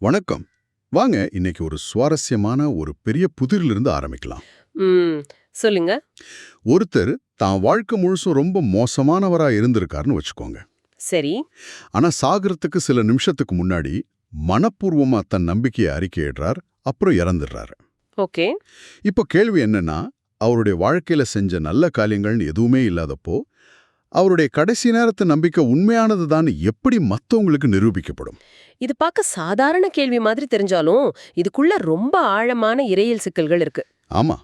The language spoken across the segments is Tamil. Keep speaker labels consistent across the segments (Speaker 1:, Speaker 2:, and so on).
Speaker 1: வணக்கம். வாங்க இன்னைக்கு ஒரு சுவாரஸ்யமான ஒரு பெரிய புதிரிலிருந்து ஆரம்பிக்கலாம்.
Speaker 2: சொல்லுங்க.
Speaker 1: ஒருத்தர் தான் வாழ்க்கை முழுசும் ரொம்ப மோசமானவரா இருந்திருக்காருன்னு வச்சுக்கோங்க.
Speaker 2: சரி.
Speaker 1: ஆனா சாகறதுக்கு சில நிமிஷத்துக்கு முன்னாடி மனப்பூர்வமா தன் நம்பிக்கையை அறிக்கையிடுறார் அப்புறம் இறந்துடுறாரு.
Speaker 2: ஓகே.
Speaker 1: இப்போ கேள்வி என்னன்னா அவருடைய வாழ்க்கையில செஞ்ச நல்ல காரியங்கள்னு எதுவுமே இல்லாதப்போ அவருடைய கடைசி நேரத்து நம்பிக்கை உண்மையானதுதான் எப்படி மத்தவங்களுக்கு நிரூபிக்கப்படும்?
Speaker 2: இது பார்க்க சாதாரண கேள்வி மாதிரி தெரிஞ்சாலும் இதுக்குள்ள ரொம்ப ஆழமான இறையியல் சிக்கல்கள் இருக்கு.
Speaker 1: ஆமா.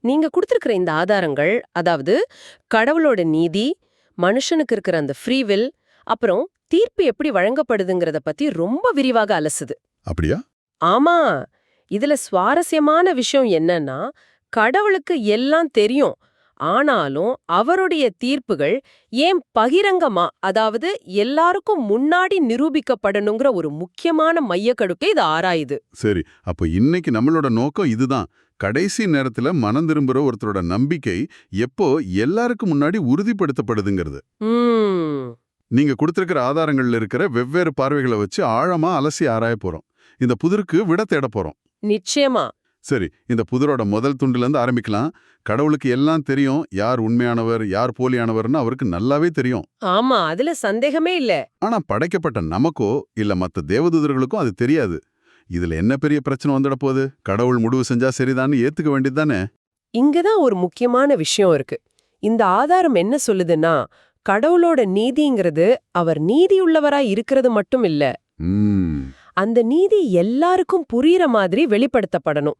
Speaker 2: நீங்க கொடுத்திருக்கிற இந்த ஆதாரங்கள் அதாவது கடவுளோட நீதி மனுஷனுக்கு இருக்கிற அந்த ஃப்ரீவில் அப்புறம் தீர்ப்பு எப்படி வழங்கப்படுதுங்கிறத பத்தி ரொம்ப விரிவாக அலசுது.
Speaker 1: அப்படியா?
Speaker 2: ஆமா. இதுல சுவாரஸ்யமான விஷயம் என்னன்னா கடவுளுக்கு எல்லாம் தெரியும். ஆனாலும் அவருடைய தீர்ப்புகள் ஏன் பகிரங்கமா அதாவது எல்லாருக்கும் முன்னாடி நிரூபிக்கப்படணுங்கிற ஒரு முக்கியமான மையக்கடுக்கை இது ஆராயுது.
Speaker 1: சரி அப்போ இன்னைக்கு நம்மளோட நோக்கம் இதுதான். கடைசி நேரத்துல மனம் திரும்புற ஒருத்தரோட நம்பிக்கை எப்போ எல்லாருக்கும் முன்னாடி உறுதிப்படுத்தப்படுதுங்கிறது. நீங்க கொடுத்திருக்கிற ஆதாரங்கள்ல இருக்கிற வெவ்வேறு பார்வைகளை வச்சு ஆழமா அலசி ஆராய போறோம். இந்த புதிருக்கு விட தேட போறோம்.
Speaker 2: நிச்சயமா.
Speaker 1: சரி இந்த புதிரோட முதல் துண்டுல இருந்து ஆரம்பிக்கலாம். கடவுளுக்கு எல்லாம் தெரியும் யார் உண்மையானவர் யார் போலியானவர்னு அவருக்கு நல்லாவே தெரியும்.
Speaker 2: ஆமா அதுல சந்தேகமே இல்ல.
Speaker 1: ஆனா படைக்கப்பட்ட நமக்கோ இல்ல மத்த தேவதூதர்களுக்கும் அது தெரியாது. இதுல என்ன பெரிய பிரச்சனை வந்துட போகுது? கடவுள் முடிவு செஞ்சா சரிதான்னு ஏத்துக்க வேண்டியதுதானே
Speaker 2: இங்கதான் ஒரு முக்கியமான விஷயம் இருக்கு. இந்த ஆதாரம் என்ன சொல்லுதுன்னா கடவுளோட நீதிங்கிறது அவர் நீதியுள்ளவரா இருக்கிறது மட்டும் இல்ல. அந்த நீதி எல்லாருக்கும் புரியுற மாதிரி வெளிப்படுத்தப்படணும்.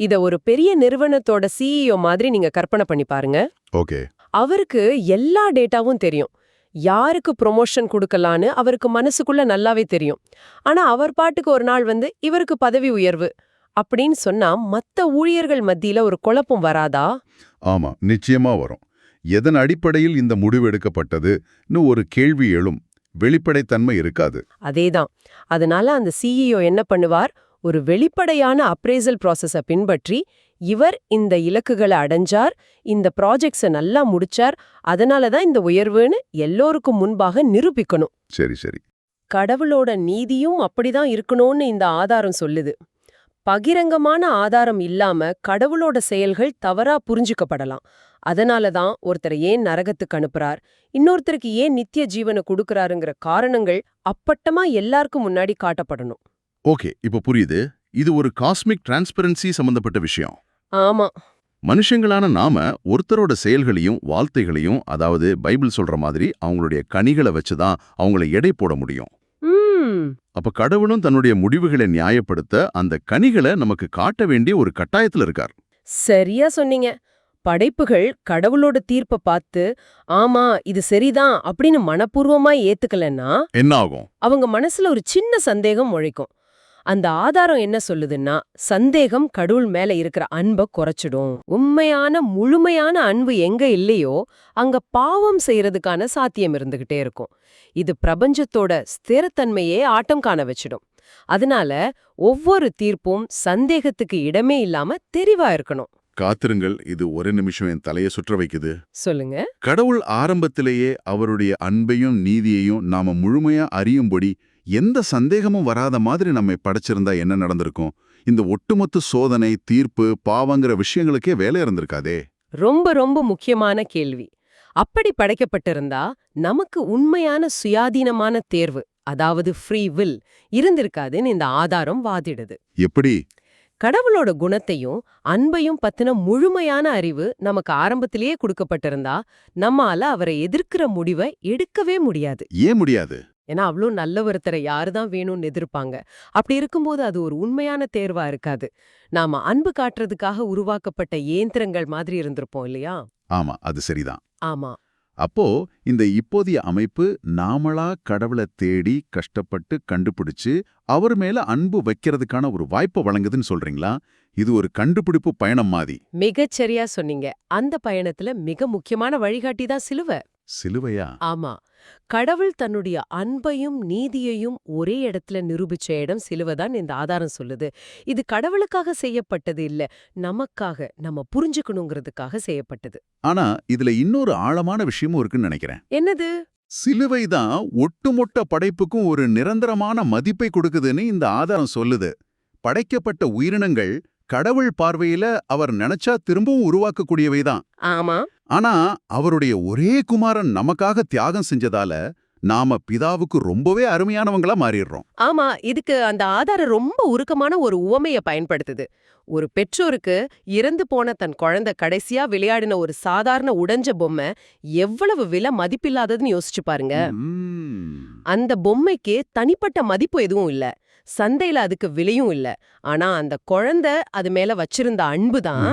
Speaker 2: இத ஒரு பெரிய நிறுவனத்தோட சிஇஓ மாதிரி நீங்க கற்பனை பண்ணி பாருங்க.
Speaker 1: ஓகே.
Speaker 2: அவருக்கு எல்லா டேட்டாவும் தெரியும். யாருக்கு ப்ரொமோஷன் கொடுக்கலான்னு அவருக்கு மனசுக்குள்ள நல்லாவே தெரியும். ஆனா அவர் பாட்டுக்கு ஒரு நாள் வந்து இவருக்கு பதவி உயர்வு அப்படின்னு சொன்னா மத்த ஊழியர்கள் மத்தியில ஒரு குழப்பம் வராதா?
Speaker 1: ஆமா நிச்சயமா வரும். எதன் அடிப்படையில் இந்த முடிவு எடுக்கப்பட்டதுன்னு ஒரு கேள்வி எழும். வெளிப்படைத்தன்மை இருக்காது.
Speaker 2: அதேதான். அதனால அந்த சிஇஓ என்ன பண்ணுவார்? ஒரு வெளிப்படையான அப்ரேசல் ப்ராசஸ பின்பற்றி இவர் இந்த இலக்குகளை அடைஞ்சார் இந்த ப்ராஜெக்ட்ஸை நல்லா முடிச்சார் அதனால தான் இந்த உயர்வுன்னு எல்லோருக்கும் முன்பாக நிரூபிக்கணும்.
Speaker 1: சரி சரி.
Speaker 2: கடவுளோட நீதியும் அப்படிதான் இருக்கணும்னு இந்த ஆதாரம் சொல்லுது. பகிரங்கமான ஆதாரம் இல்லாம கடவுளோட செயல்கள் தவறா புரிஞ்சுக்கப்படலாம். அதனால தான் ஒருத்தரை ஏன் நரகத்துக்கு அனுப்புறார்? இன்னொருத்தருக்கு ஏன் நித்திய ஜீவனை கொடுக்கறாருங்கிற காரணங்கள் அப்பட்டமா எல்லாருக்கும் முன்னாடி காட்டப்படணும்.
Speaker 1: ஓகே இப்போ புரியுது. இது ஒரு காஸ்மிக் டிரான்ஸ்பரன்சி சம்பந்தப்பட்ட விஷயம்.
Speaker 2: ஆமா.
Speaker 1: மனுஷங்களான நாம ஒருத்தரோட செயல்களையும் வார்த்தைகளையும் அதாவது பைபிள் சொல்ற மாதிரி அவங்களுடைய கனிகளை வச்சுதான் அவங்கள எடை போட முடியும். அப்ப கடவுளும் தன்னுடைய முடிவுகளை நியாயப்படுத்த அந்த கனிகளை நமக்கு காட்ட வேண்டிய ஒரு கட்டாயத்துல இருக்கார்.
Speaker 2: சரியா சொன்னீங்க. படைப்புகள் கடவுளோட தீர்ப்பை பார்த்து ஆமா இது சரிதான் அப்படின்னு மனப்பூர்வமா ஏத்துக்கலன்னா
Speaker 1: என்ன ஆகும்
Speaker 2: அவங்க மனசுல ஒரு சின்ன சந்தேகம் முளைக்கும் அந்த ஆதாரம் என்ன சொல்லுதுன்னா சந்தேகம் கடவுள் மேல இருக்கிற அன்பை குறைச்சிடும். உண்மையான முழுமையான அன்பு எங்க இல்லையோ அங்க பாவம் செய்யறதுக்கான சாத்தியம் இருந்துகிட்டே இருக்கும். இது பிரபஞ்சத்தோட ஸ்திரத்தன்மையே ஆட்டம் காண வச்சிடும். அதனால ஒவ்வொரு தீர்ப்பும் சந்தேகத்துக்கு இடமே இல்லாம தெரிவா இருக்கணும்.
Speaker 1: காத்திருங்கள் இது ஒரு நிமிஷம் என் தலையை சுற்ற வைக்குது.
Speaker 2: சொல்லுங்க.
Speaker 1: கடவுள் ஆரம்பத்திலேயே அவருடைய அன்பையும் நீதியையும் நாம முழுமையா அறியும்படி எந்த சந்தேகமும் வராத மாதிரி நம்மை படைச்சிருந்தா என்ன நடந்திருக்கும்? இந்த ஒட்டுமொத்த சோதனை தீர்ப்பு பாவங்கிற விஷயங்களுக்கே வேலை இருந்திருக்காதே.
Speaker 2: ரொம்ப ரொம்ப முக்கியமான கேள்வி. அப்படி படைக்கப்பட்டிருந்தா நமக்கு உண்மையான சுயாதீனமான தேர்வு அதாவது ஃப்ரீ வில் இருந்திருக்காதுன்னு இந்த ஆதாரம் வாதிடுது.
Speaker 1: எப்படி?
Speaker 2: கடவுளோட குணத்தையும் அன்பையும் பத்தின முழுமையான அறிவு நமக்கு ஆரம்பத்திலேயே கொடுக்கப்பட்டிருந்தா நம்மால அவரை எதிர்க்கிற முடிவை எடுக்கவே முடியாது.
Speaker 1: ஏன் முடியாது?
Speaker 2: ஏன்னா அவ்வளோ நல்ல ஒருத்தரை யாருதான் வேணும்னு எதிர்ப்பாங்க. அப்படி இருக்கும்போது அது ஒரு உண்மையான தேர்வா இருக்காது. நாம அன்பு காட்டுறதுக்காக உருவாக்கப்பட்ட இயந்திரங்கள் மாதிரி இருந்திருப்போம் இல்லையா?
Speaker 1: ஆமா அது சரிதான்.
Speaker 2: ஆமா.
Speaker 1: அப்போ இந்த இப்போதைய அமைப்பு நாமளா கடவுளை தேடி கஷ்டப்பட்டு கண்டுபிடிச்சு அவர் மேல அன்பு வைக்கிறதுக்கான ஒரு வாய்ப்பை வழங்குதுன்னு சொல்றீங்களா? இது ஒரு கண்டுபிடிப்பு பயணம் மாதிரி.
Speaker 2: மிகச்சரியா சொன்னீங்க. அந்த பயணத்துல மிக முக்கியமான வழிகாட்டி தான் சிலுவை.
Speaker 1: சிலுவையா?
Speaker 2: ஆமா. கடவுள் தன்னுடைய அன்பையும் நீதியையும் ஒரே இடத்துல நிரூபிச்ச இடம் சிலுவைதான் இந்த ஆதாரம் சொல்லுது. இது கடவுளுக்காக செய்யப்பட்டது இல்ல நமக்காக நம்ம புரிஞ்சுக்கணுங்கிறதுக்காக செய்யப்பட்டது.
Speaker 1: ஆனா இதுல இன்னொரு ஆழமான விஷயமும் இருக்குன்னு நினைக்கிறேன்.
Speaker 2: என்னது?
Speaker 1: சிலுவைதான் ஒட்டுமொத்த படைப்புக்கும் ஒரு நிரந்தரமான மதிப்பை கொடுக்குதுன்னு இந்த ஆதாரம் சொல்லுது. படைக்கப்பட்ட உயிரினங்கள் கடவுள் பார்வையில அவர் நினைச்சா திரும்பவும் உருவாக்கக்கூடியவைதான்
Speaker 2: ஆமா.
Speaker 1: ஆனா அவருடைய ஒரே குமாரன் நமக்காக தியாகம் செஞ்சதால நாம பிதாவுக்கு ரொம்பவே அருமையானவங்களா மாறிடுறோம்.
Speaker 2: ஆமா இதுக்கு அந்த ஆதாரம் ரொம்ப உருக்கமான ஒரு உவமைய பயன்படுத்துது. ஒரு பெற்றோருக்கு இறந்து போன தன் குழந்தை கடைசியா விளையாடின ஒரு சாதாரண உடைஞ்ச பொம்மை எவ்வளவு விலை மதிப்பில்லாததுன்னு யோசிச்சு பாருங்க. அந்த பொம்மைக்கு தனிப்பட்ட மதிப்பு எதுவும் இல்ல. சந்தையில அதுக்கு விலையும் இல்ல. ஆனா அந்த குழந்தை அது மேல வச்சிருந்த அன்பு தான்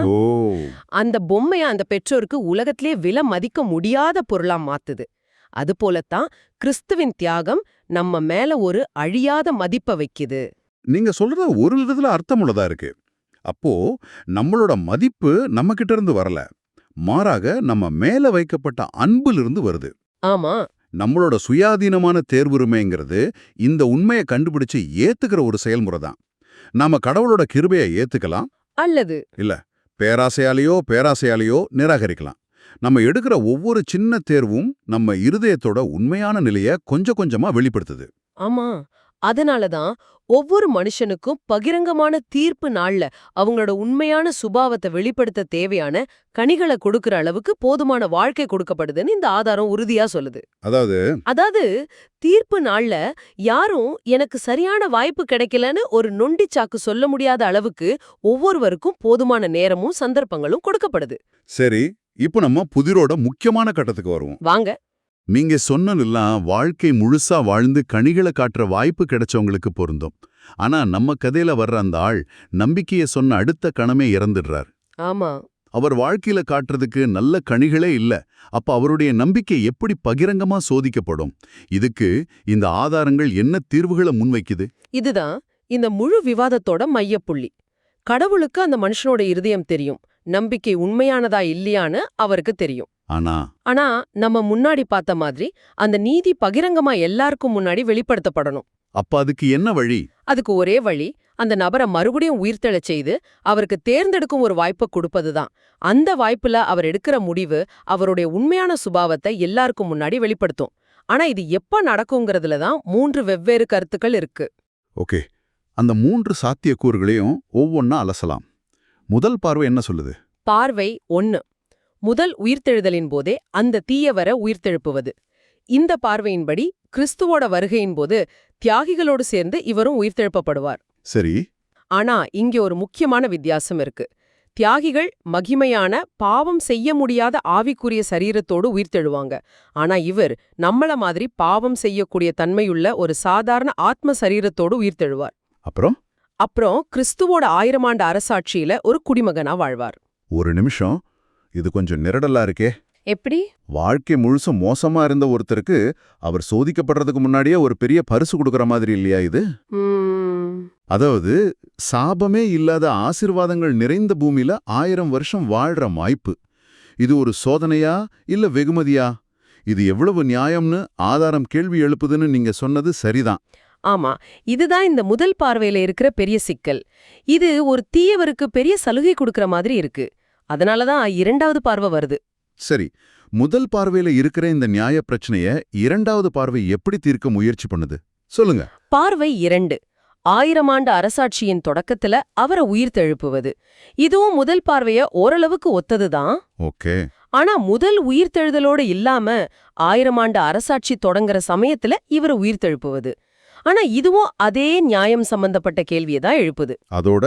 Speaker 2: அந்த பொம்மைய அந்த பெற்றோருக்கு உலகத்திலே விலை மதிக்க முடியாத பொருளா மாத்துது. அது போலத்தான் கிறிஸ்துவின் தியாகம் நம்ம மேல ஒரு அழியாத மதிப்ப வைக்குது.
Speaker 1: நீங்க சொல்றது ஒரு விதத்துல அர்த்தமுள்ளதா இருக்கு. அப்போ நம்மளோட மதிப்பு நம்ம கிட்ட இருந்து வரல. மாறாக நம்ம மேல வைக்கப்பட்ட அன்பிலிருந்து வருது.
Speaker 2: ஆமா.
Speaker 1: நம்மளோட சுயாதீனமான தேர்வுரிமைங்கிறது இந்த உண்மையை கண்டுபிடிச்சு ஏத்துக்கிற ஒரு செயல்முறை தான் நாம கடவுளோட கிருபையை ஏத்துக்கலாம்.
Speaker 2: அல்லது
Speaker 1: பேராசையாலேயோ பேராசையாலேயோ நிராகரிக்கலாம். நம்ம எடுக்கிற ஒவ்வொரு சின்ன தேர்வும் நம்ம இருதயத்தோட உண்மையான நிலைய கொஞ்சம் கொஞ்சமா வெளிப்படுத்துது.
Speaker 2: ஆமா அதனாலதான் ஒவ்வொரு மனுஷனுக்கும் பகிரங்கமான தீர்ப்பு நாள்ல அவங்களோட உண்மையான சுபாவத்தை வெளிப்படுத்த தேவையான கனிகளை கொடுக்கற அளவுக்கு போதுமான வாழ்க்கை கொடுக்கப்படுதுன்னு இந்த ஆதாரம் உறுதியா சொல்லுது.
Speaker 1: அதாவது?
Speaker 2: அதாவது தீர்ப்பு நாள்ல யாரும் எனக்கு சரியான வாய்ப்பு கிடைக்கலன்னு ஒரு நொண்டி சாக்கு சொல்ல முடியாத அளவுக்கு ஒவ்வொருவருக்கும் போதுமான நேரமும் சந்தர்ப்பங்களும் கொடுக்கப்படுது.
Speaker 1: சரி இப்போ நம்ம புதிரோட முக்கியமான கட்டத்துக்கு வருவோம்.
Speaker 2: வாங்க.
Speaker 1: நீங்க சொன்னதெல்லாம் வாழ்க்கை முழுசா வாழ்ந்து கனிகளை காட்டுற வாய்ப்பு கிடைச்சவங்களுக்கு பொருந்தும். ஆனா நம்ம கதையில வர்ற அந்த ஆள் நம்பிக்கைய சொன்ன அடுத்த கணமே இறந்துடுறார்.
Speaker 2: ஆமா.
Speaker 1: அவர் வாழ்க்கையில காட்டுறதுக்கு நல்ல கனிகளே இல்ல. அப்ப அவருடைய நம்பிக்கை எப்படி பகிரங்கமா சோதிக்கப்படும்? இதுக்கு இந்த ஆதாரங்கள் என்ன தீர்வுகளை முன்வைக்குது?
Speaker 2: இதுதான் இந்த முழு விவாதத்தோட மையப்புள்ளி. கடவுளுக்கு அந்த மனுஷனோட இருதயம் தெரியும். நம்பிக்கை உண்மையானதா இல்லையான்னு அவருக்கு தெரியும்.
Speaker 1: ஆனா
Speaker 2: ஆனா நம்ம முன்னாடி பார்த்த மாதிரி அந்த நீதி பகிரங்கமா எல்லாருக்கும் முன்னாடி வெளிப்படுத்தப்படணும்.
Speaker 1: அப்ப அதுக்கு என்ன வழி?
Speaker 2: அதுக்கு ஒரே வழி அந்த நபரை மறுபடியும் உயிர்த்தெழச் செய்து அவருக்கு தேர்ந்தெடுக்கும் ஒரு வாய்ப்பை கொடுப்பதுதான். அந்த வாய்ப்புல அவர் எடுக்கிற முடிவு அவருடைய உண்மையான சுபாவத்தை எல்லாருக்கும் முன்னாடி வெளிப்படுத்தும். ஆனா இது எப்ப நடக்குங்கிறதுல தான் மூன்று வெவ்வேறு கருத்துக்கள் இருக்கு.
Speaker 1: ஓகே. அந்த மூன்று சாத்தியக்கூறுகளையும் ஒவ்வொன்னா அலசலாம். முதல் பார்வை என்ன சொல்லுது?
Speaker 2: பார்வை ஒன்னு. முதல் உயிர்த்தெழுதலின் போதே அந்த தீயவரை உயிர்த்தெழுப்புவது. இந்த பார்வையின்படி கிறிஸ்துவோட வருகையின் போது தியாகிகளோடு சேர்ந்து இவரும் உயிர்த்தெழுப்பப்படுவார்.
Speaker 1: சரி.
Speaker 2: ஆனா இங்கே ஒரு முக்கியமான வித்தியாசம் இருக்கு. தியாகிகள் மகிமையான பாவம் செய்ய முடியாத ஆவிக்குரிய சரீரத்தோடு உயிர்த்தெழுவாங்க. ஆனா இவர் நம்மள மாதிரி பாவம் செய்யக்கூடிய தன்மையுள்ள ஒரு சாதாரண ஆத்ம சரீரத்தோடு உயிர்த்தெழுவார்.
Speaker 1: அப்புறம்?
Speaker 2: அப்புறம் கிறிஸ்துவோட ஆயிரமாண்டு அரசாட்சியில ஒரு குடிமகனா வாழ்வார்.
Speaker 1: ஒரு நிமிஷம். இது கொஞ்சம் நிரடலா இருக்கே.
Speaker 2: எப்படி?
Speaker 1: வாழ்க்கை முழுசும் மோசமா இருந்த ஒருத்தருக்கு அவர் சோதிக்கப்படுறதுக்கு முன்னாடியே ஒரு பெரிய பரிசு கொடுக்கற மாதிரி இல்லையா இது? அதாவது சாபமே இல்லாத ஆசிர்வாதங்கள் நிறைந்த பூமியில ஆயிரம் வருஷம் வாழ்ற வாய்ப்பு. இது ஒரு சோதனையா இல்ல வெகுமதியா? இது எவ்வளவு நியாயம்னு ஆதாரம் கேள்வி எழுப்புதுன்னு நீங்க சொன்னது சரிதான்.
Speaker 2: ஆமா இதுதான் இந்த முதல் பார்வையில இருக்கிற பெரிய சிக்கல். இது ஒரு தீயவருக்கு பெரிய சலுகை கொடுக்கற மாதிரி இருக்கு. அதனாலதான் இரண்டாவது பார்வை வருது.
Speaker 1: சரி முதல் பார்வையில இருக்கிற இந்த நியாய பிரச்சனைய இரண்டாவது பார்வை எப்படி தீர்க்க முயற்சி பண்ணுது? சொல்லுங்க.
Speaker 2: பார்வை இரண்டு ஆயிரம் ஆண்டு அரசாட்சியின் தொடக்கத்துல அவரை உயிர்த்தெழுப்புவது இதுவும் முதல் பார்வைய ஓரளவுக்கு ஒத்ததுதான்.
Speaker 1: ஓகே.
Speaker 2: ஆனா முதல் உயிர்த்தெழுதலோட இல்லாம ஆயிரம் ஆண்டு அரசாட்சி தொடங்குற சமயத்துல இவரை உயிர்த்தெழுப்புவது ஆனா இதுவும் அதே நியாயம் சம்பந்தப்பட்ட கேள்வியை தான் எழுப்புது.
Speaker 1: அதோட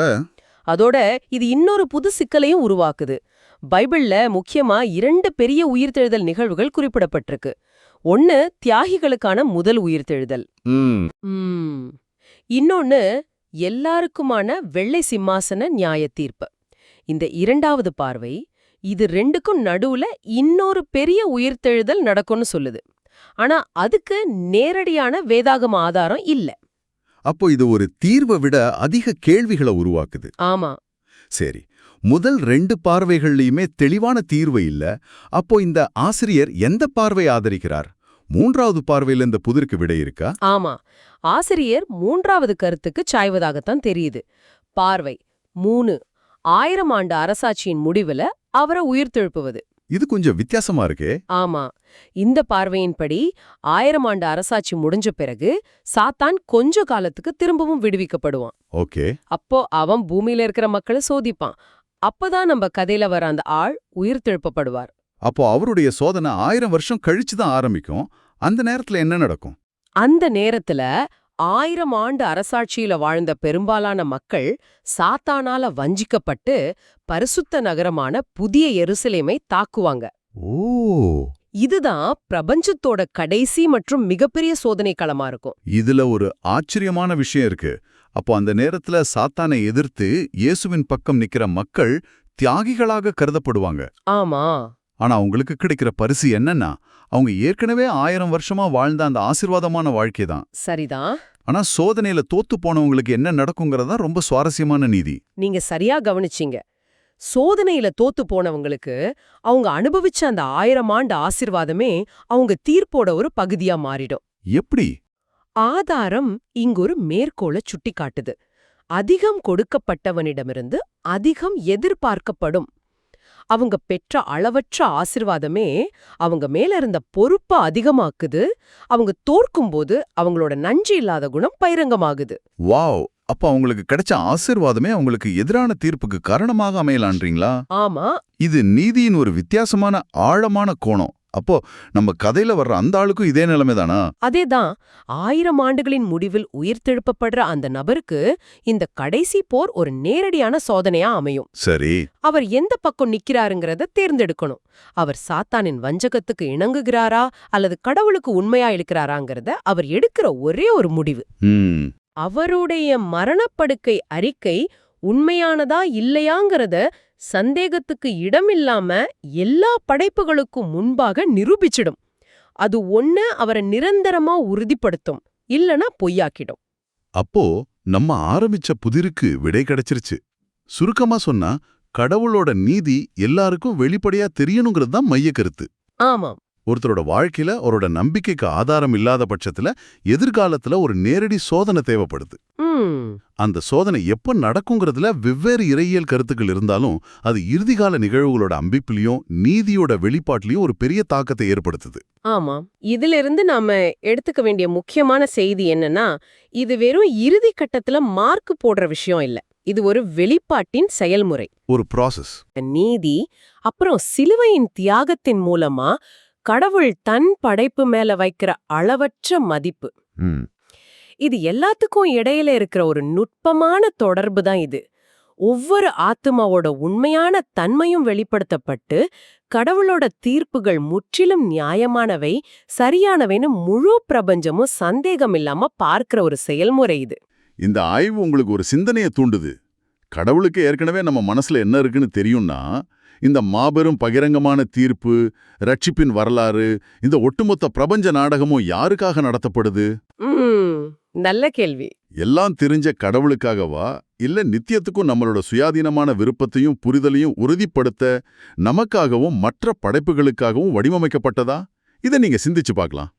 Speaker 2: அதோட இது இன்னொரு புது சிக்கலையும் உருவாக்குது. பைபிள்ல முக்கியமா இரண்டு பெரிய உயிர்த்தெழுதல் நிகழ்வுகள் குறிப்பிடப்பட்டிருக்கு. ஒன்னு தியாகிகளுக்கான முதல் உயிர்த்தெழுதல். இன்னொன்னு எல்லாருக்குமான வெள்ளை சிம்மாசன நியாய தீர்ப்பு இந்த இரண்டாவது பார்வை இது ரெண்டுக்கும் நடுவுல இன்னொரு பெரிய உயிர்த்தெழுதல் நடக்கும்னு சொல்லுது. ஆனா அதுக்கு நேரடியான வேதாகம ஆதாரம் இல்ல.
Speaker 1: அப்போ இது ஒரு தீர்வை விட அதிக கேள்விகளை உருவாக்குது.
Speaker 2: ஆமா.
Speaker 1: சரி முதல் ரெண்டு பார்வைகள்லயுமே தெளிவான தீர்வு இல்ல அப்போ இந்த ஆசிரியர் எந்த பார்வை ஆதரிக்கிறார்? மூன்றாவது பார்வையில இந்த புதிருக்கு விடை இருக்கா?
Speaker 2: ஆமா ஆசிரியர் மூன்றாவது கருத்துக்கு சாய்வதாகத்தான் தெரியுது. பார்வை மூணு ஆயிரம் ஆண்டு அரசாட்சியின் முடிவுல அவரை உயிர்த்தெழுப்புவது.
Speaker 1: இது கொஞ்சம் வித்தியாசமா இருக்கே.
Speaker 2: ஆமா. இந்த பார்வையின்படி ஆயிரம் ஆண்டு அரசாட்சி முடிஞ்ச பிறகு சாத்தான் கொஞ்ச காலத்துக்கு திரும்பவும் விடுவிக்கப்படுவான்.
Speaker 1: ஓகே.
Speaker 2: அப்போ அவன் பூமியில இருக்கிற மக்களை சோதிப்பான். அப்பதான் நம்ம கதையில வர அந்த ஆள் உயிர் திருப்பப்படுவார்
Speaker 1: அப்போ அவருடைய சோதனை ஆயிரம் வருஷம் கழிச்சு தான் ஆரம்பிக்கும். அந்த நேரத்துல என்ன நடக்கும்?
Speaker 2: அந்த நேரத்துல ஆயிரம் ஆண்டு அரசாட்சியில வாழ்ந்த பெரும்பாலான மக்கள் சாத்தானால வஞ்சிக்கப்பட்டு பரிசுத்த நகரமான புதிய எருசலேமை தாக்குவாங்க.
Speaker 1: ஓ!
Speaker 2: இதுதான் பிரபஞ்சத்தோட கடைசி மற்றும் மிகப்பெரிய சோதனை களமா இருக்கும்.
Speaker 1: இதுல ஒரு ஆச்சரியமான விஷயம் இருக்கு. அப்போ அந்த நேரத்துல சாத்தானை எதிர்த்து இயேசுவின் பக்கம் நிக்கிற மக்கள் தியாகிகளாக கருதப்படுவாங்க.
Speaker 2: ஆமா.
Speaker 1: ஆனா அவங்களுக்கு கிடைக்கிற பரிசு என்னன்னா அவங்க ஏற்கனவே ஆயிரம் வருஷமா வாழ்ந்த அந்த ஆசிர்வாதமான வாழ்க்கை தான்.
Speaker 2: சரிதான்.
Speaker 1: ஆனா சோதனையில தோத்து போனவங்களுக்கு என்ன நடக்குங்கிறதா ரொம்ப சுவாரஸ்யமான நீதி.
Speaker 2: நீங்க சரியா கவனிச்சீங்க. சோதனையில தோத்து போனவங்களுக்கு அவங்க அனுபவிச்ச அந்த ஆயிரம் ஆண்டு ஆசிர்வாதமே அவங்க தீர்ப்போட ஒரு பகுதியா மாறிடும்.
Speaker 1: எப்படி?
Speaker 2: ஆதாரம் இங்கொரு மேற்கோளை சுட்டிக்காட்டுது. அதிகம் கொடுக்கப்பட்டவனிடமிருந்து அதிகம் எதிர்பார்க்கப்படும். அவங்க பெற்ற அளவற்ற ஆசிர்வாதமே அவங்க மேல இருந்த பொறுப்பை அதிகமாக்குது. அவங்க தோற்கும்போது அவங்களோட நன்றி இல்லாத குணம் பகிரங்கமாகுது.
Speaker 1: வாவ்! அப்ப அவங்களுக்கு கிடைச்ச ஆசிர்வாதமே அவங்களுக்கு எதிரான தீர்ப்புக்கு காரணமாக அமையலான்றீங்களா?
Speaker 2: ஆமா.
Speaker 1: இது நீதியின் ஒரு வித்தியாசமான ஆழமான கோணம். அப்போ நம்ம கதையில வர்ற அந்த ஆளுக்கும் இதே நிலைமை தானா?
Speaker 2: அதேதான். ஆயிரம் ஆண்டுகளின் முடிவில் உயிர்த்தெழுப்பப்படுற அந்த நபருக்கு இந்த கடைசி போர் ஒரு நேரடியான சோதனையா அமையும்.
Speaker 1: சரி.
Speaker 2: அவர் எந்த பக்கம் நிக்கிறாருங்கிறத தேர்ந்தெடுக்கணும். அவர் சாத்தானின் வஞ்சகத்துக்கு இணங்குகிறாரா அல்லது கடவுளுக்கு உண்மையா இருக்கிறாராங்கிறத அவர் எடுக்கிற ஒரே ஒரு முடிவு. அவருடைய மரணப்படுக்கை அறிக்கை உண்மையானதா இல்லையாங்கிறத சந்தேகத்துக்கு இடமில்லாம எல்லா படைப்புகளுக்கும் முன்பாக நிரூபிச்சிடும். அது ஒண்ணு அவரை நிரந்தரமா உறுதிப்படுத்தும் இல்லனா பொய்யாக்கிடும்.
Speaker 1: அப்போ நம்ம ஆரம்பிச்ச புதிருக்கு விடை கிடைச்சிருச்சு. சுருக்கமா சொன்னா கடவுளோட நீதி எல்லாருக்கும் வெளிப்படையா தெரியணுங்கிறது தான் மைய கருத்து.
Speaker 2: ஆமாம்.
Speaker 1: ஒருத்தரோட வாழ்க்கையில அவரோட நம்பிக்கைக்கு ஆதாரம் இல்லாத பட்சத்துல எதிர்காலத்துல ஒரு நேரடி சோதனை தேவைப்படுது. அந்த சோதனை எப்ப நடக்குங்கிறதுல வெவ்வேறு இறையியல் கருத்துக்கள் இருந்தாலும் அது இறுதிகால நிகழ்வுகளோட அம்பிப்பிலையும் நீதியோட வெளிப்பாட்டிலையும் ஒரு பெரிய தாக்கத்தை ஏற்படுத்துது.
Speaker 2: ஆமாம் இதிலிருந்து நாம எடுத்துக்க வேண்டிய முக்கியமான செய்தி என்னன்னா இது வெறும் இறுதி கட்டத்துல மார்க் போடுற விஷயம் இல்ல. இது ஒரு வெளிப்பாட்டின் செயல்முறை.
Speaker 1: ஒரு ப்ராசஸ்
Speaker 2: நீதி அப்புறம் சிலுவையின் தியாகத்தின் மூலமா கடவுள் தன் படைப்பு மேல வைக்கிற அளவற்ற மதிப்பு. இது எல்லாத்துக்கும் இடையில இருக்கிற ஒரு நுட்பமான தொடர்பு தான் இது. ஒவ்வொரு ஆத்துமாவோட உண்மையான தன்மையும் வெளிப்படுத்தப்பட்டு கடவுளோட தீர்ப்புகள் முற்றிலும் நியாயமானவை சரியானவைன்னு முழு பிரபஞ்சமும் சந்தேகம் இல்லாம பார்க்கிற ஒரு செயல்முறை இது.
Speaker 1: இந்த ஆய்வு உங்களுக்கு ஒரு சிந்தனையை தூண்டுது. கடவுளுக்கு ஏற்கனவே நம்ம மனசுல என்ன இருக்குன்னு தெரியும்னா இந்த மாபெரும் பகிரங்கமான தீர்ப்பு ரட்சிப்பின் வரலாறு இந்த ஒட்டுமொத்த பிரபஞ்ச நாடகமும் யாருக்காக நடத்தப்படுது?
Speaker 2: நல்ல கேள்வி.
Speaker 1: எல்லாம் தெரிஞ்ச கடவுளுக்காகவா? இல்ல நித்தியத்துக்கும் நம்மளோட சுயாதீனமான விருப்பத்தையும் புரிதலையும் உறுதிப்படுத்த நமக்காகவும் மற்ற படைப்புகளுக்காகவும் வடிவமைக்கப்பட்டதா? இதை நீங்க சிந்திச்சு பார்க்கலாம்.